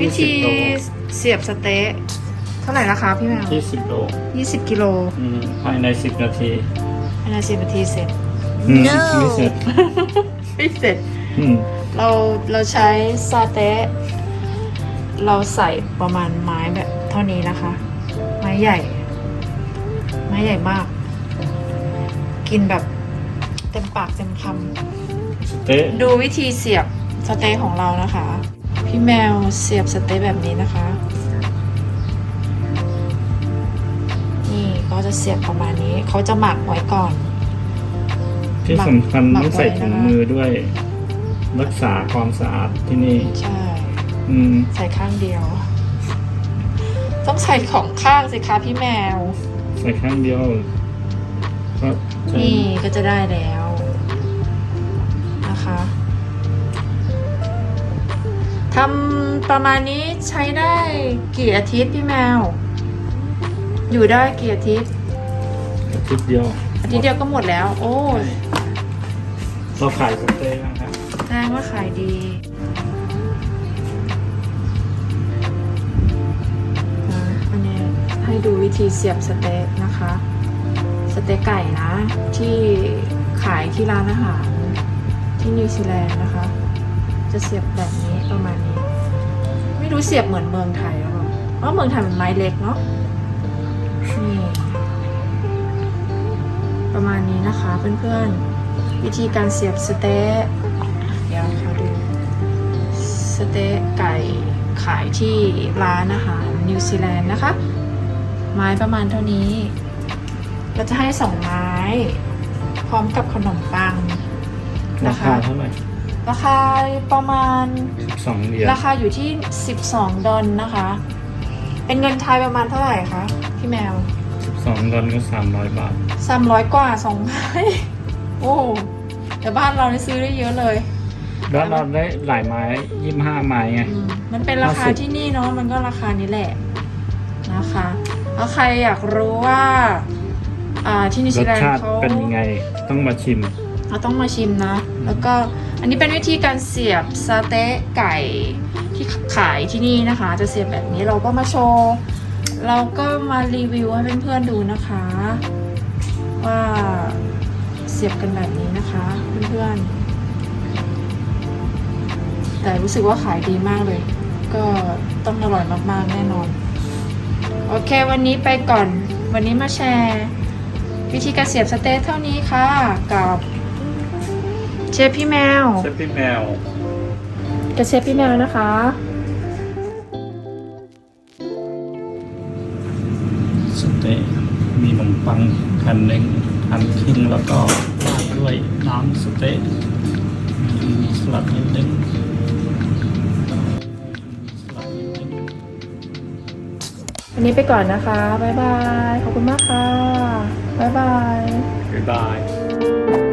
วิธี20โลเสียบสเต๊ะเท่าไหร่ราคาพี่แมวที่สิบโล20 กิโลอืมภายในสิบนาทีภายใน10นาทีเสร็จ อืมไม่เสร็จไม่เสร็จ อืมเราเราใช้ซาเต๊ะเราใส่ประมาณไม้แบบเท่านี้นะคะ ไม้ใหญ่ ไม้ใหญ่มาก กินแบบเต็มปากเต็มคำสเต๊ะดูวิธีเสียบสเต๊ะของเรานะคะ พี่แมวเสียบสเต๊ะแบบนี้นะคะ นี่ก็จะเสียบประมาณนี้ เขาจะหมักไว้ก่อน ที่สำคัญหมักต้องใส่ไว้นะคะถุงมือด้วย รักษาความสะอาดที่นี่ ใช่อืมใส่ข้างเดียว ต้องใส่ของข้างสิคะพี่แมว ใส่ข้างเดียวก็ใช้นี่ก็จะได้แล้วนะคะ ทำประมาณนี้ใช้ได้กี่อาทิตย์พี่แมว อยู่ได้กี่อาทิตย์ อาทิตย์เดียวอาทิตย์เดียวก็หมดแล้ว โอ้ยเราขายสเต๊ะนะครับแสดงว่าขายดีอะอันนี้ให้ดูวิธีเสียบสเต๊กนะคะ สเต๊กไก่นะ ที่ขายที่ร้านอาหารที่นิวซีแลนด์นะคะ จะเสียบแบบนี้ประมาณนี้ ไม่รู้เสียบเหมือนเมืองไทยหรือเปล่าเพราะเมืองไทยมันไม้เล็กเนาะนี่ประมาณนี้นะคะเพื่อนๆ วิธีการเสียบสเต๊ะเดี๋ยวขอดูสเต๊ะไก่ขายที่ร้านอาหารนิวซีแลนด์นะคะ ไม้ประมาณเท่านี้เราจะให้สองไม้ พร้อมกับขนมปังราคาเท่าไหร่ ราคาประมาณ สองเหรียญราคาอยู่ที่ 12 ดอลนะคะ เป็นเงินไทยประมาณเท่าไหร่คะพี่แมว สองดอลก็สามร้อยบาท 300 กว่าสองไม้โอ้แต่บ้านเรานี่ซื้อได้เยอะเลย แล้วเราได้หลายไม้ยี่ห้าไม้ไง อืมมันเป็นราคา50ที่นี่เนาะมันก็ราคานี้แหละนะคะแล้วใครอยากรู้ว่า อ่าที่นิวรซีสแลนด์ชาติเขาเป็นยังไงต้องมาชิม เราต้องมาชิมนะ แล้วก็ อันนี้เป็นวิธีการเสียบสเต๊ะไก่ที่ขายที่นี่นะคะ จะเสียบแบบนี้เราก็มาโชว์ เราก็มารีวิวให้เพื่อนๆดูนะคะ ว่าเสียบกันแบบนี้นะคะเพื่อนๆ แต่รู้สึกว่าขายดีมากเลย ก็ต้องอร่อยมากๆแน่นอน โอเควันนี้ไปก่อน วันนี้มาแชร์ วิธีการเสียบสเต๊ะเท่านี้ค่ะกับ เชฟพี่แมวเชฟพี่แมวกับเชฟพี่แมวนะคะ สเต๊ะมีขนมปังแผ่นหนึ่งหั่นครึ่งแล้วก็ราดด้วยน้ำสเต๊ะมีสลัดนิดนึงสลัดนิดนึงวันนี้ไปก่อนนะคะ บ๊ายบาย ขอบคุณมากค่ะ บ๊ายบาย บ๊ายบาย